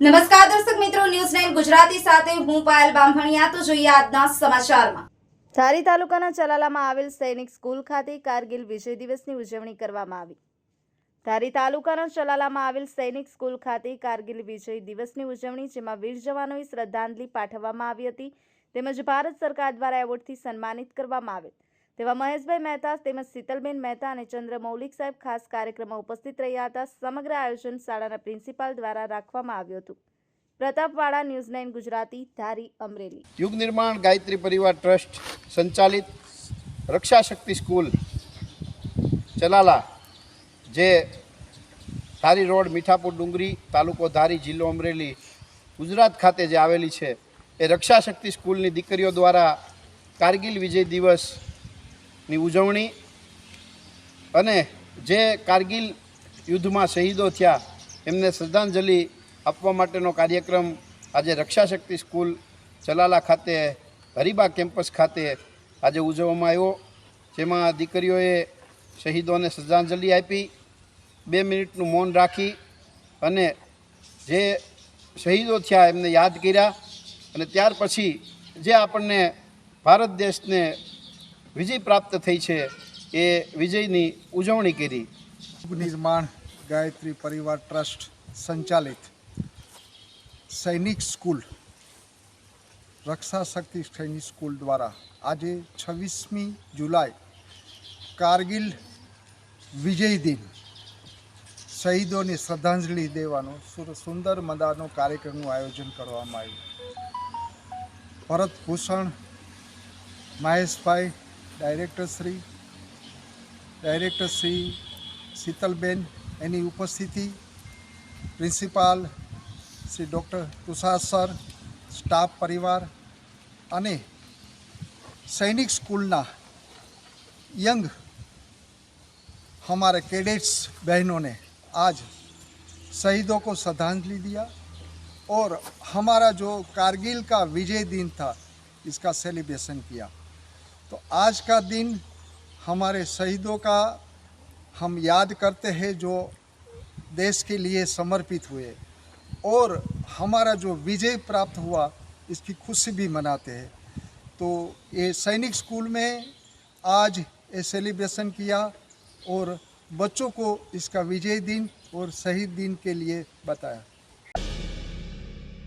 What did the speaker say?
નમસ્કાર દર્શક મિત્રો, ન્યૂઝ નાઇન ગુજરાતી સાથે હું પાયલ બામભણિયા. તો જોઈએ આજના સમાચારમાં. ધારી તાલુકાના ચલાલામાં આવેલ સૈનિક સ્કૂલ ખાતે કારગિલ વિજય દિવસની ઉજવણી કરવામાં આવી. ધારી તાલુકાના ચલાલામાં આવેલ સૈનિક સ્કૂલ ખાતે કારગિલ વિજય દિવસની ઉજવણી, જેમાં વીર જવાનોએ શ્રદ્ધાંજલિ પાઠવવામાં આવી હતી. તેમજ ભારત સરકાર દ્વારા એવોર્ડથી સન્માનિત કરવામાં આવેલ. તેવા મહેશભાઈ મહેતા, તેમજ શીતલબેન મહેતા અને ચંદ્ર મૌલિક સાહેબ ખાસ કાર્યક્રમમાં ઉપસ્થિત રહ્યા હતા. સમગ્ર આયોજન શાળાના પ્રિન્સિપાલ દ્વારા રાખવામાં આવ્યું હતું. Pratapwada, news nine Gujarati, Dhari, Amreli. યુગ નિર્માણ ગાયત્રી પરિવાર ટ્રસ્ટ સંચાલિત રક્ષા શક્તિ સ્કૂલ ચલાલા, જે ધારી રોડ, મીઠાપુર ડુંગરી તાલુકો ધારી જિલ્લો અમરેલી, ગુજરાત ખાતે જે આવેલી છે, એ રક્ષાશક્તિ સ્કૂલની દીકરીઓ દ્વારા કારગિલ વિજય દિવસની ઉજવણી અને જે કારગિલ યુદ્ધમાં શહીદો થયા, એમને શ્રદ્ધાંજલિ આપવા માટેનો કાર્યક્રમ આજે રક્ષાશક્તિ સ્કૂલ ચલાલા ખાતે, હરીબા કેમ્પસ ખાતે આજે ઉજવવામાં આવ્યો. જેમાં દીકરીઓએ શહીદોને શ્રદ્ધાંજલિ આપી, બે મિનિટનું મૌન રાખી અને જે શહીદો થયા એમને યાદ કર્યા અને ત્યાર પછી જે આપણને ભારત દેશને વિજય પ્રાપ્ત થઈ છે. એ વિજયની ઉજવણી કરી. નિર્માણ ગાયત્રી પરિવાર ટ્રસ્ટ સંચાલિત. સૈનિક સ્કૂલ. રક્ષા શક્તિ સૈનિક સ્કૂલ દ્વારા આજે છવ્વીસમી જુલાઈ કારગિલ વિજય દિન. શહીદોને શ્રદ્ધાંજલિ દેવાનો સુંદર મદાનો કાર્યક્રમનું આયોજન કરવામાં આવ્યું. ભરત ભૂષણ, મહેશભાઈ ડાયરેક્ટર શ્રી ડાયરેક્ટર શ્રી શીતલબેન એની ઉપસ્થિતિ principal Shri doctor Tushar sir staff પરિવાર અને સૈનિક स्कूलना यंग हमारे कैडेट्स बहनों ने आज शहीदों को श्रद्धांजलि दिया और हमारा जो कारगिल का विजय दिन था इसका सेलिब्रेशन किया तो आज का दिन हमारे शहीदों का हम याद करते हैं जो देश के लिए समर्पित हुए और हमारा जो विजय प्राप्त हुआ, इसकी खुशी भी मनाते हैं। तो ये सैनिक स्कूल में आज ये सेलिब्रेशन किया और बच्चों को इसका विजय दिन और शहीद दिन के लिए बताया।